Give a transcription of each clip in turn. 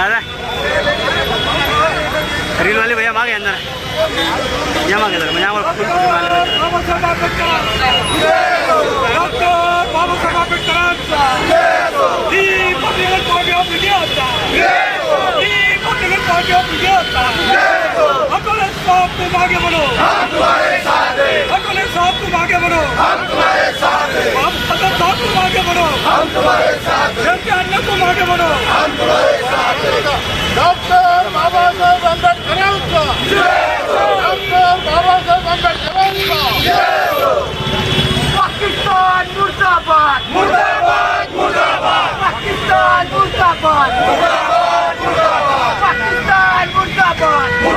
दादा रीलवाले भैया मागे अंदर या मागे जरा म्हणजे आम्हाला फुल फुल मागे बाबासाहेब आंबेडकर डॉक्टर बाबासाहेब आंबेडकरांचा अकोले साहब तुम आगे बढ़ो अकोले साहब तुम आगे हम सदर साहब तुम आगे बढ़ो जन अन्य तुम आगे बढ़ो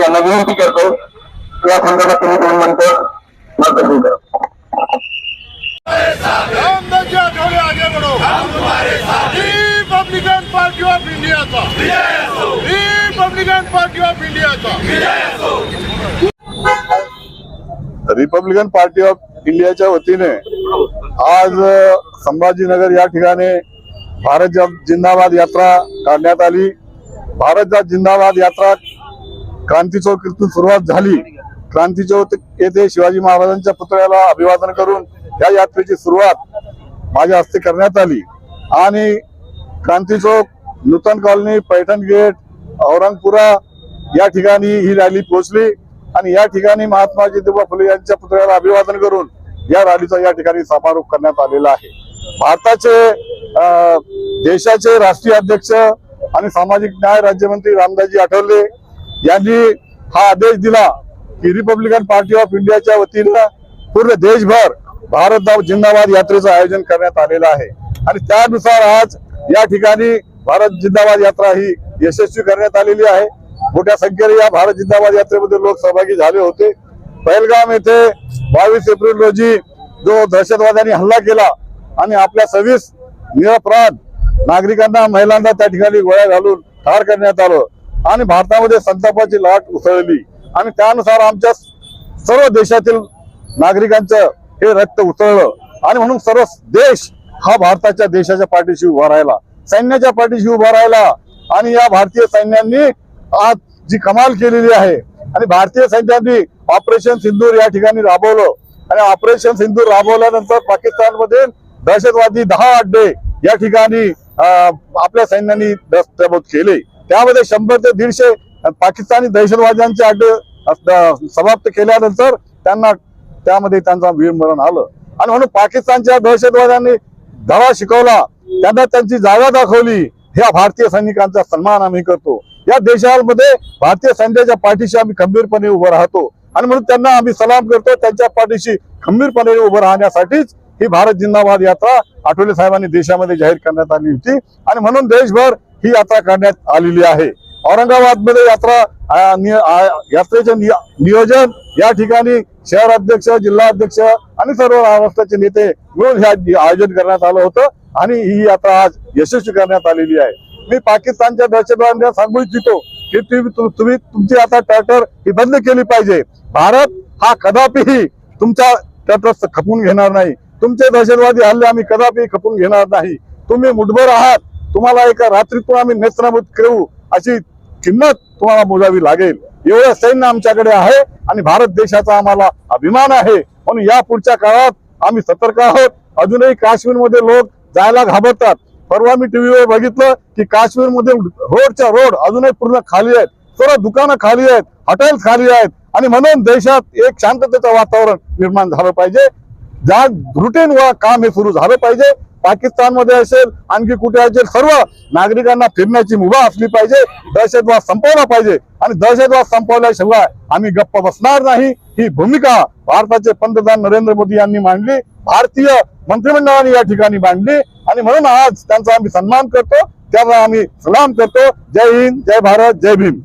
यांना विनंती करतो. या संदर्भात तुम्ही दोन मिनिटं मार्गदर्शन करा रिपब्लिकन पार्टी ऑफ इंडिया का रिपब्लिकन पार्टी ऑफ इंडिया का रिपब्लिकन पार्टी ऑफ इंडियाच्या वतीने आज संभाजीनगर या ठिकाणी भारत जब जिंदाबाद यात्रा काढण्यात आली. भारत जब जिंदाबाद यात्रा क्रांती चौक इथून सुरुवात झाली. क्रांती चौक येथे शिवाजी महाराजांच्या पुतळ्याला अभिवादन करून या यात्रेची सुरुवात माझ्या हस्ते करण्यात आली. आणि क्रांती चौक नूतन कॉलनी पैठण गेट औरंगपुरा या ठिकाणी ही रॅली पोहोचली. आणि या ठिकाणी महात्मा ज्योतिबा फुले यांच्या पुतळ्याला अभिवादन करून या रॅलीचा या ठिकाणी समारोप करण्यात आलेला आहे. भारताचे देशाचे राष्ट्रीय अध्यक्ष आणि सामाजिक न्याय राज्यमंत्री रामदासजी आठवले यांनी हा आदेश दिला की रिपब्लिकन पार्टी ऑफ इंडियाच्या वतीनं पूर्ण देशभर भारत दाव जिंदाबाद यात्रेचं आयोजन करण्यात आलेलं आहे. आणि त्यानुसार आज या ठिकाणी भारत जिंदाबाद यात्रा ही यशस्वी करण्यात आलेली आहे. मोठ्या संख्येने या भारत जिंदाबाद यात्रेमध्ये लोक सहभागी झाले होते. पहलगाम येथे बावीस एप्रिल रोजी जो दहशतवाद्यांनी हल्ला केला आणि आपल्या सव्वीस निरपराध नागरिकांना महिलांना त्या ठिकाणी गोळ्या घालून ठार करण्यात आलं. आणि भारतामध्ये संतापाची लाट उसळली. आणि त्यानुसार आमच्या सर्व देशातील नागरिकांचं हे रक्त उसळलं. आणि म्हणून सर्व देश हा भारताच्या देशाच्या पाठीशी उभा राहिला. सैन्याच्या पाठीशी उभा राहिला. आणि या भारतीय सैन्यांनी आज जी कमाल केलेली आहे आणि भारतीय सैन्यांनी ऑपरेशन सिंदूर या ठिकाणी राबवलं. आणि ऑपरेशन सिंदूर राबवल्यानंतर पाकिस्तानमध्ये दहशतवादी दहा अड्डे या ठिकाणी आपल्या सैन्यांनी दस्तबोध केले. त्यामध्ये शंभर ते दीडशे पाकिस्तानी दहशतवाद्यांचे अड्डे समाप्त केल्यानंतर त्यांना त्यामध्ये त्यांचा वीरमरण आलं. आणि म्हणून पाकिस्तानच्या दहशतवाद्यांनी धडा शिकवला. त्यांना त्यांची जागा दाखवली. ह्या भारतीय सैनिकांचा सन्मान आम्ही करतो. या देशामध्ये भारतीय सैन्याच्या पाठीशी आम्ही खंबीरपणे उभं राहतो. आणि म्हणून त्यांना आम्ही सलाम करतो. त्यांच्या पाठीशी खंबीरपणे उभं राहण्यासाठीच ही भारत जिंदाबाद यात्रा आठवले साहेबांनी देशामध्ये जाहीर करण्यात आली होती. आणि म्हणून देशभर ही यात्रा करण्यात आलेली आहे. औरंगाबादमध्ये यात्रा यात्रेचे नियोजन या ठिकाणी शहर अध्यक्ष जिल्हा अध्यक्ष आणि सर्व महाराष्ट्राचे नेते मिळून हे आयोजन करण्यात आलं होतं आणि ही यात्रा आज यशस्वी करण्यात आलेली आहे. मी पाकिस्तानच्या दहशतवाद्यांना सांगू इच्छितो की तुम्ही तुमची आता टर्टर ही बंद केली पाहिजे. भारत हा कदापिही तुमच्या टर्टर्स खपून घेणार नाही. तुमचे दहशतवादी हल्ले आम्ही कदापि खपून घेणार नाही. तुम्ही मुठभर आहात. तुम्हाला एका रात्रीतून आम्ही नेत्रनाबूत करू अशी किंमत तुम्हाला मोजावी लागेल. एवढं सैन्य आमच्याकडे आहे आणि भारत देशाचा आम्हाला अभिमान आहे. म्हणून या पुढच्या काळात आम्ही सतर्क आहोत. अजूनही काश्मीरमध्ये लोक जायला घाबरतात. परवा मी टीव्हीवर बघितलं की काश्मीरमध्ये रोडच्या रोड अजूनही पूर्ण खाली आहेत. सर्व दुकानं खाली आहेत हॉटेल्स खाली आहेत आणि म्हणून देशात एक शांततेचं वातावरण निर्माण झालं पाहिजे. ज्या रुटीन व काम हे सुरू झालं पाहिजे पाकिस्तानमध्ये असेल आणखी कुठे असेल सर्व नागरिकांना फिरण्याची मुभा असली पाहिजे दहशतवाद संपवला पाहिजे. आणि दहशतवाद संपवल्याशिवाय आम्ही गप्प बसणार नाही. ही भूमिका भारताचे पंतप्रधान नरेंद्र मोदी यांनी मांडली भारतीय मंत्रिमंडळाने या ठिकाणी मांडली. आणि म्हणून आज त्यांचा आम्ही सन्मान करतो त्याला आम्ही सलाम करतो. जय हिंद जय भारत जय भीम.